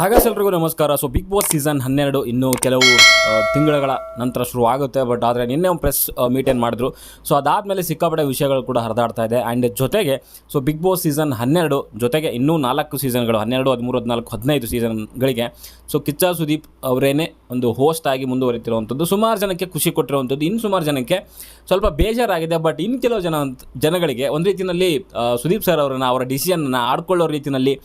ಹಾಗಾದ್ರೆ ಎಲ್ರಿಗೂ ನಮಸ್ಕಾರ. ಸೊ ಬಿಗ್ ಬಾಸ್ ಸೀಸನ್ ಹನ್ನೆರಡು ಇನ್ನೂ ಕೆಲವು ತಿಂಗಳುಗಳ ನಂತರ ಶುರು ಆಗುತ್ತೆ ಬಟ್ ಆದರೆ ನಿನ್ನೆ ಒಂದು ಪ್ರೆಸ್ ಮೀಟೇನ್ ಮಾಡಿದ್ರು. ಸೊ ಅದಾದಮೇಲೆ ಸಿಕ್ಕಾಪಟ್ಟೆ ವಿಷಯಗಳು ಕೂಡ ಹರಿದಾಡ್ತಾ ಇದೆ. ಆ್ಯಂಡ್ ಜೊತೆಗೆ ಸೊ ಬಿಗ್ ಬಾಸ್ ಸೀಸನ್ ಹನ್ನೆರಡು, ಜೊತೆಗೆ ಇನ್ನೂ ನಾಲ್ಕು ಸೀಸನ್ಗಳು ಹನ್ನೆರಡು, ಹದಿಮೂರು, ಹದಿನಾಲ್ಕು, ಹದಿನೈದು ಸೀಸನ್ಗಳಿಗೆ ಸೊ ಕಿಚ್ಚ ಸುದೀಪ್ ಅವರೇನೆ ಒಂದು ಹೋಸ್ಟ್ ಆಗಿ ಮುಂದುವರಿತಿರುವಂಥದ್ದು ಸುಮಾರು ಜನಕ್ಕೆ ಖುಷಿ ಕೊಟ್ಟಿರುವಂಥದ್ದು ಇನ್ನು ಸುಮಾರು ಜನಕ್ಕೆ ಸ್ವಲ್ಪ ಬೇಜಾರಾಗಿದೆ. ಬಟ್ ಇನ್ನು ಕೆಲವು ಜನ, ಜನಗಳಿಗೆ ಒಂದು ರೀತಿಯಲ್ಲಿ ಸುದೀಪ್ ಸರ್ ಅವರನ್ನು, ಅವರ ಡಿಸಿಷನ್ನ ಆಡ್ಕೊಳ್ಳೋ ರೀತಿಯಲ್ಲಿ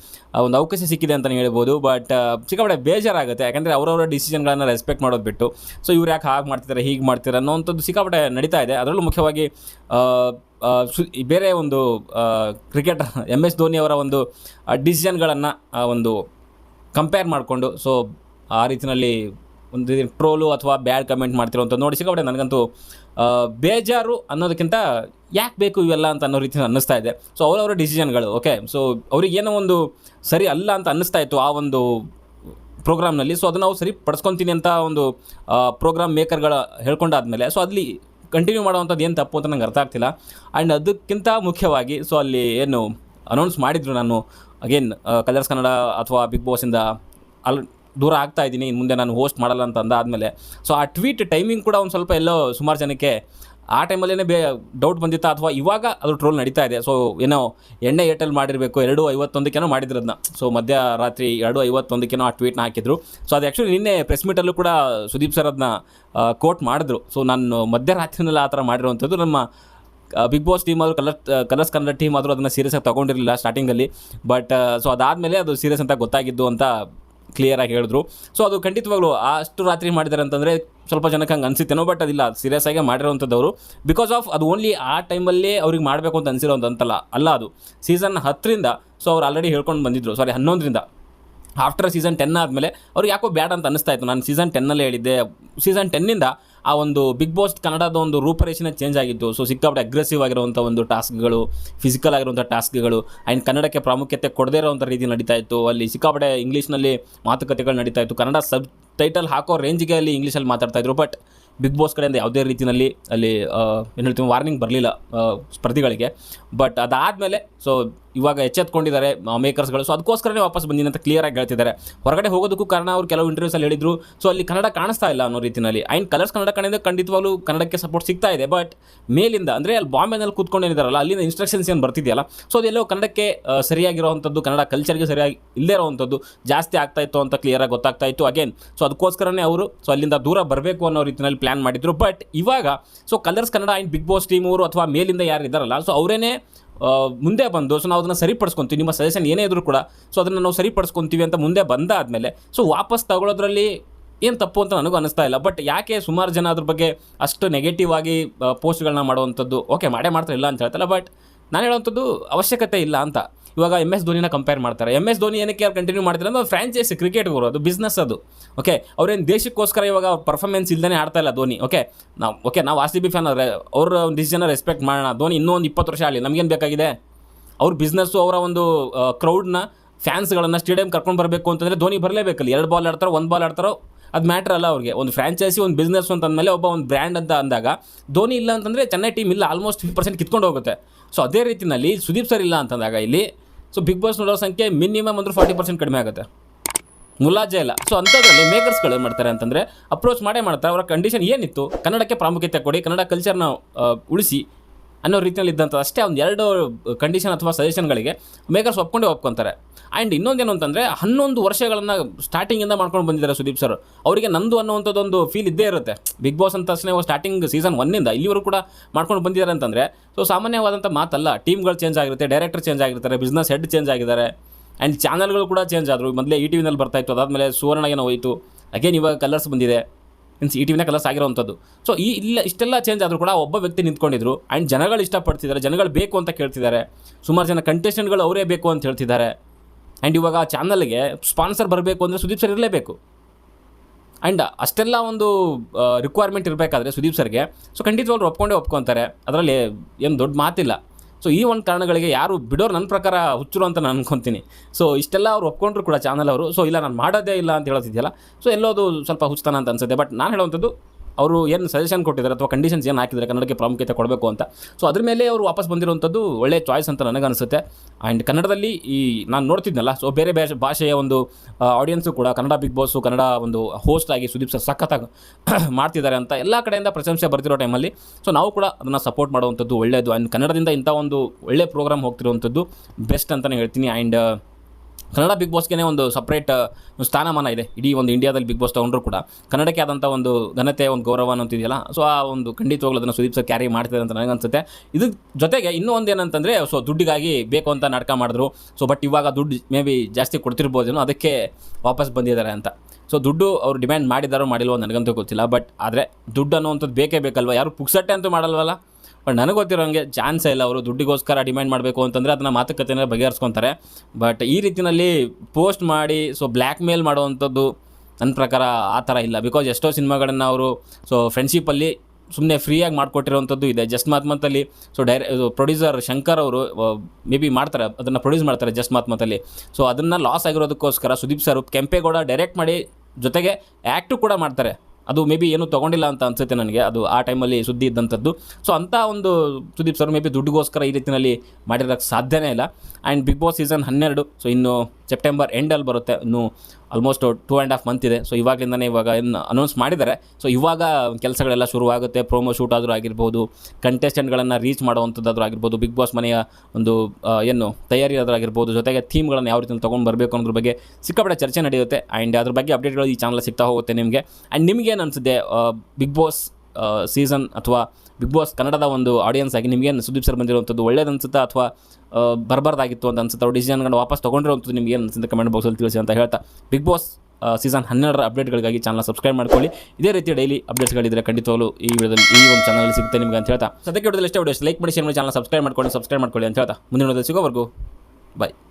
ಒಂದು ಅವಕಾಶ ಸಿಕ್ಕಿದೆ ಅಂತಲೇ ಹೇಳ್ಬೋದು. ಬಟ್ ಸಿಕ್ಕಾಪಟ್ಟೆ ಬೇಜಾರಾಗುತ್ತೆ. ಯಾಕಂದರೆ ಅವರವರ ಡಿಸಿಷನ್ಗಳನ್ನು ರೆಸ್ಪೆಕ್ಟ್ ಮಾಡೋದು ಬಿಟ್ಟು ಸೊ ಇವ್ರು ಯಾಕೆ ಹಾಗೆ ಮಾಡ್ತಿದ್ದಾರೆ ಹೀಗೆ ಮಾಡ್ತಿದ್ದಾರೆ ಅನ್ನೋವಂಥದ್ದು ಸಿಕ್ಕಾಪಟ್ಟೆ ನಡೀತಾ ಇದೆ. ಅದರಲ್ಲೂ ಮುಖ್ಯವಾಗಿ ಸು ಬೇರೆ ಒಂದು ಕ್ರಿಕೆಟರ್ ಎಂ ಎಸ್ ಧೋನಿ ಅವರ ಒಂದು ಡಿಸಿಷನ್ಗಳನ್ನು ಒಂದು ಕಂಪೇರ್ ಮಾಡಿಕೊಂಡು ಸೊ ಆ ರೀತಿಯಲ್ಲಿ ಒಂದು ಟ್ರೋಲು ಅಥವಾ ಬ್ಯಾಡ್ ಕಮೆಂಟ್ ಅಂತ ನೋಡಿ ಸಿಕ್ಕಾಪಟ್ಟೆ ನನಗಂತೂ ಬೇಜಾರು ಅನ್ನೋದಕ್ಕಿಂತ ಯಾಕೆ ಬೇಕು ಇವೆಲ್ಲ ಅಂತ ಅನ್ನೋ ರೀತಿ ಅನ್ನಿಸ್ತಾ ಇದೆ. ಸೊ ಅವರವರ ಡಿಸಿಷನ್ಗಳು ಓಕೆ ಸೊ ಅವ್ರಿಗೆ ಏನೋ ಒಂದು ಸರಿ ಅಲ್ಲ ಅಂತ ಅನ್ನಿಸ್ತಾ ಇತ್ತು ಆ ಒಂದು ಪ್ರೋಗ್ರಾಮ್ನಲ್ಲಿ. ಸೊ ಅದನ್ನು ನಾವು ಸರಿ ಪಡಿಸ್ಕೊತೀನಿ ಅಂತ ಒಂದು ಪ್ರೋಗ್ರಾಮ್ ಮೇಕರ್ಗಳ ಹೇಳ್ಕೊಂಡಾದ್ಮೇಲೆ ಸೊ ಅಲ್ಲಿ ಕಂಟಿನ್ಯೂ ಮಾಡುವಂಥದ್ದು ಏನು ತಪ್ಪು ಅಂತ ನಂಗೆ ಅರ್ಥ ಆಗ್ತಿಲ್ಲ. ಆ್ಯಂಡ್ ಅದಕ್ಕಿಂತ ಮುಖ್ಯವಾಗಿ ಸೊ ಅಲ್ಲಿ ಏನು ಅನೌನ್ಸ್ ಮಾಡಿದ್ರು ನಾನು ಅಗೇನ್ ಕಲರ್ಸ್ ಕನ್ನಡ ಅಥವಾ ಬಿಗ್ ಬಾಸಿಂದ ಅಲ್ಲಿ ದೂರ ಆಗ್ತಾ ಇದ್ದೀನಿ ಇನ್ನು ಮುಂದೆ ನಾನು ಹೋಸ್ಟ್ ಮಾಡಲ್ಲ ಅಂತ ಅಂದಾದಮೇಲೆ. ಸೊ ಆ ಟ್ವೀಟ್ ಟೈಮಿಂಗ್ ಕೂಡ ಒಂದು ಸ್ವಲ್ಪ ಎಲ್ಲೋ ಸುಮಾರು ಜನಕ್ಕೆ ಆ ಟೈಮಲ್ಲೇ ಬೇ ಡೌಟ್ ಬಂದಿತ್ತಾ? ಅಥವಾ ಇವಾಗ ಅದು ಟ್ರೋಲ್ ನಡೀತಾ ಇದೆ. ಸೊ ಏನೋ ಎಣ್ಣೆ ಏರ್ಟೆಲ್ ಮಾಡಿರಬೇಕು, ಎರಡು ಐವತ್ತೊಂದಕ್ಕೇನೋ ಮಾಡಿದ್ರು ಅದನ್ನ ಸೊ ಮಧ್ಯರಾತ್ರಿ ಎರಡು ಐವತ್ತೊಂದಕ್ಕೇನೋ ಆ ಟ್ವೀಟ್ನ ಹಾಕಿದ್ರು. ಸೊ ಅದು ಆ್ಯಕ್ಚುಲಿ ನಿನ್ನೆ ಪ್ರೆಸ್ ಮೀಟಲ್ಲೂ ಕೂಡ ಸುದೀಪ್ ಸರ್ ಅದನ್ನ ಕೋಟ್ ಮಾಡಿದ್ರು. ಸೊ ನಾನು ಮಧ್ಯರಾತ್ರಿನಲ್ಲಿ ಆ ಥರ ಮಾಡಿರುವಂಥದ್ದು. ನಮ್ಮ ಬಿಗ್ ಬಾಸ್ ಟೀಮ್ ಆದರೂ ಕಲರ್ ಕಲರ್ಸ್ ಕನ್ನಡ ಟೀಮ್ ಆದರೂ ಅದನ್ನು ಸೀರಿಯಸ್ ಆಗಿ ತೊಗೊಂಡಿರಲಿಲ್ಲ ಸ್ಟಾರ್ಟಿಂಗಲ್ಲಿ ಬಟ್ ಸೊ ಅದಾದಮೇಲೆ ಅದು ಸೀರಿಯಸ್ ಅಂತ ಗೊತ್ತಾಗಿದ್ದು ಅಂತ ಕ್ಲಿಯರಾಗಿ ಹೇಳಿದ್ರು. ಸೊ ಅದು ಖಂಡಿತವಾಗ್ಲೂ ಅಷ್ಟು ರಾತ್ರಿ ಮಾಡಿದ್ದಾರೆ ಅಂತಂದರೆ ಸ್ವಲ್ಪ ಜನಕ್ಕೆ ಹಂಗೆ ಅನಿಸುತ್ತೇನೋ ಬಟ್ ಅದಿಲ್ಲ. ಸೀರಿಯಸ್ ಆಗಿ ಮಾಡಿರೋವಂಥದ್ದವರು ಬಿಕಾಸ್ ಆಫ್ ಅದು ಓನ್ಲಿ ಆ ಟೈಮಲ್ಲೇ ಅವ್ರಿಗೆ ಮಾಡಬೇಕು ಅಂತ ಅನಿಸಿರೋಂಥಲ್ಲ ಅಲ್ಲ ಅದು. ಸೀಸನ್ ಹತ್ತರಿಂದ ಸೊ ಅವ್ರು ಆಲ್ರೆಡಿ ಹೇಳ್ಕೊಂಡು ಬಂದಿದ್ರು. ಸಾರಿ ಹನ್ನೊಂದರಿಂದ. ಆಫ್ಟರ್ ಸೀಸನ್ ಟೆನ್ ಆದಮೇಲೆ, ಅವ್ರಿಗೆ ಯಾಕೋ ಬ್ಯಾಡ್ ಅಂತ ಅನಿಸ್ತಾ ಇತ್ತು. ನಾನು ಸೀಸನ್ ಟೆನ್ನಲ್ಲೇ ಹೇಳಿದ್ದೆ. ಸೀಸನ್ ಟೆನ್ನಿಂದ ಆ ಒಂದು ಬಿಗ್ ಬಾಸ್ ಕನ್ನಡದ ಒಂದು ರೂಪರೇಷನ್ ಚೇಂಜ್ ಆಗಿತ್ತು ಸೊ ಸಿಕ್ಕಾಪಟ್ಟೆ ಅಗ್ರೆಸಿವ್ ಆಗಿರುವಂಥ ಒಂದು ಟಾಸ್ಕ್ಗಳು ಫಿಸಿಕಲ್ ಆಗಿರುವಂಥ ಟಾಸ್ಕ್ಗಳು ಆ್ಯಂಡ್ ಕನ್ನಡಕ್ಕೆ ಪ್ರಾಮುಖ್ಯತೆ ಕೊಡದೇ ಇರೋವಂಥ ರೀತಿ ನಡೀತಾ ಇತ್ತು. ಅಲ್ಲಿ ಸಿಕ್ಕಾಪಟ್ಟೆ ಇಂಗ್ಲೀಷ್ನಲ್ಲಿ ಮಾತುಕತೆಗಳು ನಡೀತಾ ಇತ್ತು. ಕನ್ನಡ ಸಬ್ ಟೈಟಲ್ ಹಾಕೋ ರೇಂಜ್ಗೆ ಅಲ್ಲಿ ಇಂಗ್ಲೀಷಲ್ಲಿ ಮಾತಾಡ್ತಾ ಇದ್ರು. ಬಟ್ ಬಿಗ್ ಬಾಸ್ ಕಡೆಯಿಂದ ಯಾವುದೇ ರೀತಿಯಲ್ಲಿ ಅಲ್ಲಿ ಏನು ಹೇಳ್ತೀವಿ ವಾರ್ನಿಂಗ್ ಬರಲಿಲ್ಲ ಸ್ಪರ್ಧಿಗಳಿಗೆ. ಬಟ್ ಅದಾದಮೇಲೆ ಸೊ ಇವಾಗ ಎಚ್ಚೆತ್ಕೊಂಡಿದ್ದಾರೆ ಮೇಕರ್ಸ್ಗಳು ಸೊ ಅದಕ್ಕೋಸ್ಕರನೇ ವಾಪಸ್ ಬಂದಿನಿ ಅಂತ ಕ್ಲಿಯರಾಗಿ ಹೇಳ್ತಿದ್ದಾರೆ. ಹೊರಗಡೆ ಹೋಗೋದಕ್ಕೂ ಕಾರಣ ಅವ್ರು ಕೆಲವು ಇಂಟರ್ವ್ಯೂಸಲ್ಲಿ ಹೇಳಿದ್ರು. ಸೊ ಅಲ್ಲಿ ಕನ್ನಡ ಕಾಣಿಸ್ತಾ ಇಲ್ಲ ಅನ್ನೋ ರೀತಿಯಲ್ಲಿ ಆ್ಯಂಡ್ ಕಲರ್ಸ್ ಕನ್ನಡ ಕಡೆಯಿಂದ ಖಂಡಿತವಾಗ್ಲೂ ಕನ್ನಡಕ್ಕೆ ಸಪೋರ್ಟ್ ಸಿಗ್ತಾ ಇದೆ ಬಟ್ ಮೇಲಿಂದ, ಅಂದರೆ ಅಲ್ಲಿ ಬಾಂಬೆನಲ್ಲಿ ಕೂತ್ಕೊಂಡಿದ್ದಾರಲ್ಲ ಅಲ್ಲಿಂದ ಇನ್ಸ್ಟ್ರಕ್ಷನ್ಸ್ ಏನು ಬರ್ತಿದೆಯಲ್ಲ? ಸೊ ಅದೆಲ್ಲೋ ಕನ್ನಡಕ್ಕೆ ಸರಿಯಾಗಿರುವಂತದ್ದು ಕನ್ನಡ ಕಲ್ಚರ್ಗೆ ಸರಿಯಾಗಿ ಇಲ್ಲದೇ ಇರೋವಂಥದ್ದು ಜಾಸ್ತಿ ಆಗ್ತಾ ಇತ್ತು ಅಂತ ಕ್ಲಿಯರಾಗಿ ಗೊತ್ತಾಗ್ತಾ ಇತ್ತು ಅಗೇನ್ ಸೊ ಅದಕ್ಕೋಸ್ಕರನೇ ಅವರು ಸೊ ಅಲ್ಲಿಂದ ದೂರ ಬರಬೇಕು ಅನ್ನೋ ರೀತಿಯಲ್ಲಿ ಪ್ಲ್ಯಾನ್ ಮಾಡಿದ್ರು. ಬಟ್ ಇವಾಗ so colours Kannada and big boss team ಅವರು ಅಥವಾ ಮೇಲಿಂದ ಯಾರು ಇದ್ದಾರಲ್ಲ ಸೊ ಅವರೇನೆ ಮುಂದೆ ಬಂದು ಸೊ ನಾವು ಅದನ್ನು ಸರಿಪಡಿಸ್ಕೊತೀವಿ. ನಿಮ್ಮ ಸಜೆಷನ್ ಏನೇ ಇದ್ರೂ ಕೂಡ ಸೊ ಅದನ್ನು ನಾವು ಸರಿಪಡಿಸ್ಕೊತೀವಿ ಅಂತ ಮುಂದೆ ಬಂದಾದಮೇಲೆ ಸೊ ವಾಪಸ್ ತಗೊಳ್ಳೋದ್ರಲ್ಲಿ ಏನು ತಪ್ಪು ಅಂತ ನನಗೂ ಅನಿಸ್ತಾ ಇಲ್ಲ. ಬಟ್ ಯಾಕೆ ಸುಮಾರು ಜನ ಅದ್ರ ಬಗ್ಗೆ ಅಷ್ಟು ನೆಗೆಟಿವ್ ಆಗಿ ಪೋಸ್ಟ್ಗಳನ್ನ ಮಾಡುವಂಥದ್ದು ಓಕೆ ಮಾಡೇ ಮಾಡ್ತಾರೆ, ಇಲ್ಲ ಅಂತ ಹೇಳ್ತಲ್ಲ ಬಟ್ ನಾನು ಹೇಳುವಂಥದ್ದು ಅವಶ್ಯಕತೆ ಇಲ್ಲ ಅಂತ. ಇವಾಗ ಎಂ ಎಸ್ ಧೋನಿನ ಕಂಪೇರ್ ಮಾಡ್ತಾರೆ. ಎಂ ಎಸ್ ಧೋನಿ ಏನಕ್ಕೆ ಅವ್ರು ಕಂಟಿನ್ಯೂ ಮಾಡ್ತಾರೆ ಅಂದ್ರೆ ಫ್ರಾಂಚೈಸಿ ಕ್ರಿಕೆಟ್ ಗುರು, ಅದು ಬಿಸ್ನೆಸ್ ಅದು. ಓಕೆ ಅವ್ರೇನು ದೇಶಕ್ಕೋಸ್ಕರ ಇವಾಗ ಅವ್ರ ಪರ್ಫಾರ್ಮೆನ್ಸ್ ಇಲ್ಲದೇ ಆಡ್ತಾ ಇಲ್ಲ ಧೋನಿ ಓಕೆ ನಾವು ಓಕೆ ನಾವು ಆರ್ ಸಿ ಬಿ ಫ್ಯಾನ್ ಆದರೆ ಅವ್ರ ಡಿಸಿಷನ್ ರೆಸ್ಪೆಕ್ಟ್ ಮಾಡೋಣ. ಧೋನಿ ಇನ್ನೂ ಒಂದು ಇಪ್ಪತ್ತು ವರ್ಷ ಆಗಲಿ, ನಮಗೇನು ಬೇಕಾಗಿದೆ? ಅವ್ರ ಬಿಸ್ನೆಸ್ಸು ಅವರ ಒಂದು ಕ್ರೌಡ್ನ ಫ್ಯಾನ್ಸ್ಗಳನ್ನು ಸ್ಟೇಡಿಯಂ ಕರ್ಕೊಂಡು ಬರಬೇಕು ಅಂತಂದರೆ ಧೋನಿ ಬರಲೇಬೇಕಲ್ಲಿ. ಎರಡು ಬಾಲ್ ಆಡ್ತಾರೋ, ಒಂದು ಬಾಲ್ ಆಡ್ತಾರೋ, ಅದು ಮ್ಯಾಟ್ರ್ ಅಲ್ಲ ಅವ್ರಿಗೆ. ಒಂದು ಫ್ರಾಂಚೈಸಿ ಒಂದು ಬಿಸ್ನೆಸ್ ಅಂತಂದಮೇಲೆ ಒಬ್ಬ ಒಂದು ಬ್ರ್ಯಾಂಡ್ ಅಂತ ಅಂದಾಗ ಧೋನಿ ಇಲ್ಲ ಅಂತಂದರೆ ಚೆನ್ನೈ ಟೀಮ್ ಇಲ್ಲ ಆಲ್ಮೋಸ್ಟ್ ಫಿಫ್ಟಿ ಪರ್ಸೆಂಟ್ ಕಿತ್ಕೊಂಡು ಹೋಗುತ್ತೆ. ಸೊ ಅದೇ ರೀತಿಯಲ್ಲಿ ಸುದೀಪ್ ಸರ್ ಇಲ್ಲ ಅಂತಂದಾಗ ಇಲ್ಲಿ ಸೊ ಬಿಗ್ ಬಾಸ್ ನೋಡೋ ಸಂಖ್ಯೆ ಮಿನಿಮಮ್ ಅಂದ್ರೆ ಫಾರ್ಟಿ ಪರ್ಸೆಂಟ್ ಕಡಿಮೆ ಆಗುತ್ತೆ. ಮುಲಾಜೆ ಇಲ್ಲ. ಸೊ ಅಂಥದ್ರಲ್ಲಿ ಮೇಕರ್ಸ್ಗಳು ಏನು ಮಾಡ್ತಾರೆ ಅಂತಂದರೆ ಅಪ್ರೋಚ್ ಮಾಡೇ ಮಾಡ್ತಾರೆ. ಅವರ ಕಂಡೀಷನ್ ಏನಿತ್ತು? ಕನ್ನಡಕ್ಕೆ ಪ್ರಾಮುಖ್ಯತೆ ಕೊಡಿ, ಕನ್ನಡ ಕಲ್ಚರ್ನ ಉಳಿಸಿ. ಅನ್ನೋ ರೀತಿಯಲ್ಲಿ ಇದ್ದಂಥ ಅಷ್ಟೇ ಒಂದು ಎರಡು ಕಂಡೀಷನ್ ಅಥವಾ ಸಜೆಷನ್ಗಳಿಗೆ ಮೇಕರ್ಸ್ ಒಪ್ಕೊಂಡೇ ಒಪ್ಕೊತಾರೆ. ಆ್ಯಂಡ್ ಇನ್ನೊಂದೇನು ಅಂತಂದರೆ, ಹನ್ನೊಂದು ವರ್ಷಗಳನ್ನು ಸ್ಟಾರ್ಟಿಂಗಿಂದ ಮಾಡ್ಕೊಂಡು ಬಂದಿದ್ದಾರೆ ಸುದೀಪ್ ಸರ್ ಅವರಿಗೆ ನಂದು ಅನ್ನುವಂಥದ್ದೊಂದು ಫೀಲ್ ಇದ್ದೇ ಇರುತ್ತೆ. ಬಿಗ್ ಬಾಸ್ ಅಂತ ತಕ್ಷಣ ಸ್ಟಾರ್ಟಿಂಗ್ ಸೀಸನ್ ಒನ್ನಿಂದ ಇಲ್ಲಿವರೆಗೂ ಕೂಡ ಮಾಡ್ಕೊಂಡು ಬಂದಿದ್ದಾರೆ ಅಂತಂದರೆ ಸೊ ಸಾಮಾನ್ಯವಾದಂಥ ಮಾತಲ್ಲ ಟೀಮ್ಗಳು ಚೇಂಜ್ ಆಗಿರುತ್ತೆ ಡೈರೆಕ್ಟರ್ ಚೇಂಜ್ ಆಗಿರ್ತಾರೆ ಬಿಸ್ನೆಸ್ ಹೆಡ್ ಚೇಂಜ್ ಆಗಿದ್ದಾರೆ. ಆ್ಯಂಡ್ ಚಾನಲ್ಗಳು ಕೂಡ ಚೇಂಜ್ ಆದರು. ಮೊದಲೇ ಈ ಟಿ ವಿನಲ್ಲಿ ಬರ್ತಾ ಇತ್ತು, ಅದಾದಮೇಲೆ ಸುವರ್ಣ ಏನೋ ಹೋಯಿತು. ಅಗೇನ್ ಇವಾಗ ಕಲರ್ಸ್ ಬಂದಿದೆ. ಮೀನ್ಸ್ ಇ ಟಿ ವಿನ ಕಲರ್ಸ್ ಆಗಿರೋವಂಥದ್ದು ಸೊ ಈ ಇಲ್ಲ, ಇಷ್ಟೆಲ್ಲ ಚೇಂಜ್ ಆದರೂ ಕೂಡ ಒಬ್ಬ ವ್ಯಕ್ತಿ ನಿಂತ್ಕೊಂಡಿದ್ರು ಆ್ಯಂಡ್ ಜನಗಳು ಇಷ್ಟಪಡ್ತಿದ್ದಾರೆ, ಜನಗಳು ಬೇಕು ಅಂತ ಕೇಳ್ತಿದ್ದಾರೆ. ಸುಮಾರು ಜನ ಕಂಟೆಸ್ಟೆಂಟ್ಗಳು ಅವರೇ ಬೇಕು ಅಂತ ಹೇಳ್ತಿದ್ದಾರೆ. ಆ್ಯಂಡ್ ಇವಾಗ ಆ ಚಾನಲ್ಗೆ ಸ್ಪಾನ್ಸರ್ ಬರಬೇಕು ಅಂದರೆ ಸುದೀಪ್ ಸರ್ ಇರಲೇಬೇಕು. ಆ್ಯಂಡ್ ಅಷ್ಟೆಲ್ಲ ಒಂದು ರಿಕ್ವೈರ್ಮೆಂಟ್ ಇರಬೇಕಾದ್ರೆ ಸುದೀಪ್ ಸರ್ಗೆ ಸೊ ಖಂಡಿತವಾಗ್ಲೂ ಒಪ್ಕೊಂಡೇ ಒಪ್ಕೊತಾರೆ. ಅದರಲ್ಲಿ ಏನು ದೊಡ್ಡ ಮಾತಿಲ್ಲ. ಸೊ ಈ ಒಂದು ಕಾರಣಗಳಿಗೆ ಯಾರು ಬಿಡೋರು ನನ್ನ ಪ್ರಕಾರ ಹುಚ್ಚರು ಅಂತ ನಾನು ಅನ್ಕೊತೀನಿ. ಸೊ ಇಷ್ಟೆಲ್ಲ ಅವ್ರು ಒಪ್ಕೊಂಡ್ರು ಕೂಡ ಚಾನಲ್ ಅವರು. ಸೊ ಇಲ್ಲ, ನಾನು ಮಾಡೋದೇ ಇಲ್ಲ ಅಂತ ಹೇಳೋದಿದೆಯಲ್ಲ. ಸೊ ಎಲ್ಲೋದು ಸ್ವಲ್ಪ ಹುಚ್ಚತನ ಅಂತ ಅನ್ಸುತ್ತೆ. ಬಟ್ ನಾನು ಹೇಳುವಂಥದ್ದು ಅವರು ಏನು ಸಜೆಷನ್ ಕೊಟ್ಟಿದ್ದಾರೆ ಅಥವಾ ಕಂಡೀಷನ್ಸ್ ಏನು ಹಾಕಿದ್ದಾರೆ ಕನ್ನಡಕ್ಕೆ ಪ್ರಾಮುಖ್ಯತೆ ಕೊಡಬೇಕು ಅಂತ. ಸೊ ಅದ್ರ ಮೇಲೆ ಅವರು ವಾಪಸ್ ಬಂದಿರುವಂಥದ್ದು ಒಳ್ಳೆ ಚಾಯ್ಸ್ ಅಂತ ನನಗನ್ಸುತ್ತೆ ಆ್ಯಂಡ್ ಕನ್ನಡದಲ್ಲಿ ಈ ನಾನು ನೋಡ್ತಿದ್ದೆನಲ್ಲ ಸೊ ಬೇರೆ ಬೇರೆ ಭಾಷೆಯ ಒಂದು ಆಡಿಯನ್ಸು ಕೂಡ ಕನ್ನಡ ಬಿಗ್ ಬಾಸು ಕನ್ನಡ ಒಂದು ಹೋಸ್ಟ್ ಆಗಿ ಸುದೀಪ್ ಸರ್ ಸಖತ್ತಾಗಿ ಮಾಡ್ತಿದ್ದಾರೆ ಅಂತ ಎಲ್ಲ ಕಡೆಯಿಂದ ಪ್ರಶಂಸೆ ಬರ್ತಿರೋ ಟೈಮಲ್ಲಿ ಸೊ ನಾವು ಕೂಡ ಅದನ್ನು ಸಪೋರ್ಟ್ ಮಾಡುವಂಥದ್ದು ಒಳ್ಳೆಯದು ಆ್ಯಂಡ್ ಕನ್ನಡದಿಂದ ಇಂಥ ಒಂದು ಒಳ್ಳೆ ಪ್ರೋಗ್ರಾಮ್ ಹೋಗ್ತಿರುವಂಥದ್ದು ಬೆಸ್ಟ್ ಅಂತಲೇ ಹೇಳ್ತೀನಿ. ಆ್ಯಂಡ್ ಕನ್ನಡ ಬಿಗ್ ಬಾಸ್ಗೆ ಒಂದು ಸಪ್ರೇಟ್ ಸ್ಥಾನಮಾನ ಇದೆ. ಇಡೀ ಒಂದು ಇಂಡಿಯಾದಲ್ಲಿ ಬಿಗ್ ಬಾಸ್ ತೊಗೊಂಡ್ರು ಕೂಡ. ಕನ್ನಡಕ್ಕೆ ಆದಂಥ ಒಂದು ಘನತೆ, ಒಂದು ಗೌರವ ಅನ್ನೋಂತಿದೆಯಲ್ಲ ಸೊ ಆ ಒಂದು ಖಂಡಿತವಾಗ್ಲೂ ಅದನ್ನು ಸುದೀಪ್ ಸರ್ ಕ್ಯಾರಿ ಮಾಡ್ತಿದ್ದಾರೆ ಅಂತ ನನಗನ್ಸುತ್ತೆ ಇದ್ರ ಜೊತೆಗೆ ಇನ್ನೂ ಒಂದು ಏನಂತಂದರೆ ಸೊ ದುಡ್ಡಿಗಾಗಿ ಬೇಕು ಅಂತ ನಾಟಕ ಮಾಡಿದ್ರು. ಸೊ ಬಟ್ ಇವಾಗ ದುಡ್ಡು ಮೇ ಬಿ ಜಾಸ್ತಿ ಕೊಡ್ತಿರ್ಬೋದೇನೋ ಅದಕ್ಕೆ ವಾಪಸ್ ಬಂದಿದ್ದಾರೆ ಅಂತ. ಸೊ ದುಡ್ಡು ಅವರು ಡಿಮ್ಯಾಂಡ್ ಮಾಡಿದಾರೋ ಮಾಡಿಲ್ವೋ ನನಗಂತೂ ಗೊತ್ತಿಲ್ಲ. ಬಟ್ ಆದರೆ ದುಡ್ಡು ಅನ್ನುವಂಥದ್ದು ಬೇಕೇ ಬೇಕಲ್ವ? ಯಾರು ಪುಕ್ಸಟ್ಟೆ ಅಂತೂ ಮಾಡಲ್ವಲ್ಲ? ಬಟ್ ನನಗೆ ಗೊತ್ತಿರೋಂಗೆ ಚಾನ್ಸೇ ಇಲ್ಲ, ಅವರು ದುಡ್ಡಿಗೋಸ್ಕರ ಡಿಮ್ಯಾಂಡ್ ಮಾಡಬೇಕು ಅಂತಂದರೆ ಅದನ್ನು ಮಾತುಕತೆನ ಬಗೆಹರಿಸ್ಕೊತಾರೆ. ಬಟ್ ಈ ರೀತಿಯಲ್ಲಿ ಪೋಸ್ಟ್ ಮಾಡಿ ಸೊ ಬ್ಲ್ಯಾಕ್ ಮೇಲ್ ಮಾಡುವಂಥದ್ದು ನನ್ನ ಪ್ರಕಾರ ಆ ಥರ ಇಲ್ಲ. ಬಿಕಾಸ್ ಎಷ್ಟೋ ಸಿನಿಮಾಗಳನ್ನು ಅವರು ಸೊ ಫ್ರೆಂಡ್ಶಿಪ್ಪಲ್ಲಿ ಸುಮ್ಮನೆ ಫ್ರೀಯಾಗಿ ಮಾಡಿಕೊಟ್ಟಿರುವಂಥದ್ದು ಇದೆ. ಜಸ್ಟ್ ಮಾತ್ಮತ್ತಲ್ಲಿ ಸೊ ಡೈರೆ ಪ್ರೊಡ್ಯೂಸರ್ ಶಂಕರ್ ಅವರು ಮೇ ಬಿ ಮಾಡ್ತಾರೆ, ಅದನ್ನು ಪ್ರೊಡ್ಯೂಸ್ ಮಾಡ್ತಾರೆ ಜಸ್ಟ್ ಮಾತ್ಮತ್ತಲ್ಲಿ ಸೊ ಅದನ್ನು ಲಾಸ್ ಆಗಿರೋದಕ್ಕೋಸ್ಕರ ಸುದೀಪ್ ಸರ್ ಕೆಂಪೇಗೌಡ ಡೈರೆಕ್ಟ್ ಮಾಡಿ ಜೊತೆಗೆ ಆ್ಯಕ್ಟು ಕೂಡ ಮಾಡ್ತಾರೆ. ಅದು ಮೇ ಬಿ ಏನೂ ತೊಗೊಂಡಿಲ್ಲ ಅಂತ ಅನಿಸುತ್ತೆ ನನಗೆ. ಅದು ಆ ಟೈಮಲ್ಲಿ ಸುದ್ದಿ ಇದ್ದಂಥದ್ದು. ಸೊ ಅಂಥ ಒಂದು ಸುದೀಪ್ ಸರ್ ಮೇ ಬಿ ದುಡ್ಡಿಗೋಸ್ಕರ ಈ ರೀತಿಯಲ್ಲಿ ಮಾಡಿರೋಕ್ಕೆ ಸಾಧ್ಯನೇ ಇಲ್ಲ. ಆ್ಯಂಡ್ ಬಿಗ್ ಬಾಸ್ ಸೀಸನ್ ಹನ್ನೆರಡು ಸೊ ಇನ್ನು ಸೆಪ್ಟೆಂಬರ್ ಎಂಡಲ್ಲಿ ಬರುತ್ತೆ. ಇನ್ನು almost two and half month ಇದೆ. ಸೊ ಇವಾಗಲಿಂದನೇ ಇವಾಗ ಏನು ಅನೌನ್ಸ್ ಮಾಡಿದ್ದಾರೆ. ಸೊ ಇವಾಗ ಕೆಲಸಗಳೆಲ್ಲ ಶುರುವಾಗುತ್ತೆ. ಪ್ರೋಮೋ ಶೂಟ್ ಆದರೂ ಆಗಿರ್ಬೋದು ಕಂಟೆಸ್ಟೆಂಟ್ಗಳನ್ನು ರೀಚ್ ಮಾಡುವಂಥದ್ದಾದ್ರೂ ಆಗಿರ್ಬೋದು ಬಿಗ್ ಬಾಸ್ ಮನೆಯ ಒಂದು ಏನು ತಯಾರಿ ಆದ್ರೂ ಜೊತೆಗೆ ಥೀಮ್ಗಳನ್ನು ಯಾವ ರೀತಿ ತೊಗೊಂಡು ಬರಬೇಕು ಅನ್ನೋದ್ರ ಬಗ್ಗೆ ಸಿಕ್ಕಾಪಟ್ಟೆ ಚರ್ಚೆ ನಡೆಯುತ್ತೆ. ಆ್ಯಂಡ್ ಅದ್ರ ಬಗ್ಗೆ ಅಪ್ಡೇಟ್ಗಳು ಈ ಚಾನಲ್ ಸಿಗ್ತಾ ಹೋಗುತ್ತೆ ನಿಮಗೆ. ಆ್ಯಂಡ್ ನಿಮಗೇನು ಅನಿಸಿದೆ ಬಿಗ್ ಬಾಸ್ ಸೀಸನ್ ಅಥವಾ ಬಿಗ್ ಬಾಸ್ ಕನ್ನಡದ ಒಂದು ಆಡಿಯನ್ಸ್ ಆಗಿ ನಿಮಗೇನು ಸುದೀಪ್ ಸರ್ ಬಂದಿರುವಂಥದ್ದು ಒಳ್ಳೇದು ಅನ್ಸುತ್ತಾ ಅಥವಾ ಬರಬಾರ್ದಾಗಿತ್ತು ಅಂತ ಅನ್ಸುತ್ತೆ ಅವ್ರು ಡಿಸಿಷನ್ಗಳು ವಾಪಸ್ ತೊಗೊಂಡಿರುವಂಥದ್ದು ನಿಮಗೆ ಏನು ಅನ್ಸುತ್ತೆ ಕಮೆಂಟ್ ಬಾಕ್ಸಲ್ಲಿ ತಿಳಿಸಿ ಅಂತ ಹೇಳ್ತಾ. ಬಿಗ್ ಬಾಸ್ ಸೀಸನ್ ಹನ್ನೆರಡರ ಅಪ್ಡೇಟ್ಗಳಿಗಾಗಿ ಚಾನಲ್ ಸಬ್ಸ್ಕ್ರೈಬ್ ಮಾಡ್ಕೊಳ್ಳಿ. ಇದೇ ರೀತಿ ಡೈಲಿ ಅಪ್ಡೇಟ್ಸ್ಗಳಿದ್ರೆ ಖಂಡಿತವಾಗಲೂ ಈ ವಿಡಿಯೋದಲ್ಲಿ ಈ ಒಂದು ಚಾನಲ್ ಸಿಗುತ್ತೆ ನಿಮಗೆ ಅಂತ ಹೇಳ್ತಾ. ಸದ್ಯಕ್ಕೆ ವಿಡಿಯೋದಲ್ಲಿ ಎಷ್ಟೇ ವಿಡಿಯೋಸ್ ಲೈಕ್ ಮಾಡಿ ಶೇರ್ ಮಾಡಿ ಚಾನಲ್ ಸಬ್ಸ್ಕ್ರೈಬ್ ಮಾಡ್ಕೊಳ್ಳಿ ಸಬ್ಸ್ಕ್ರೈಬ್ ಮಾಡ್ಕೊಳ್ಳಿ ಅಂತ ಹೇಳ್ತಾ. ಮುಂದಿನ ವಿಡಿಯೋದಲ್ಲಿ ಸಿಗೋವರೆಗೂ ಬಾಯ್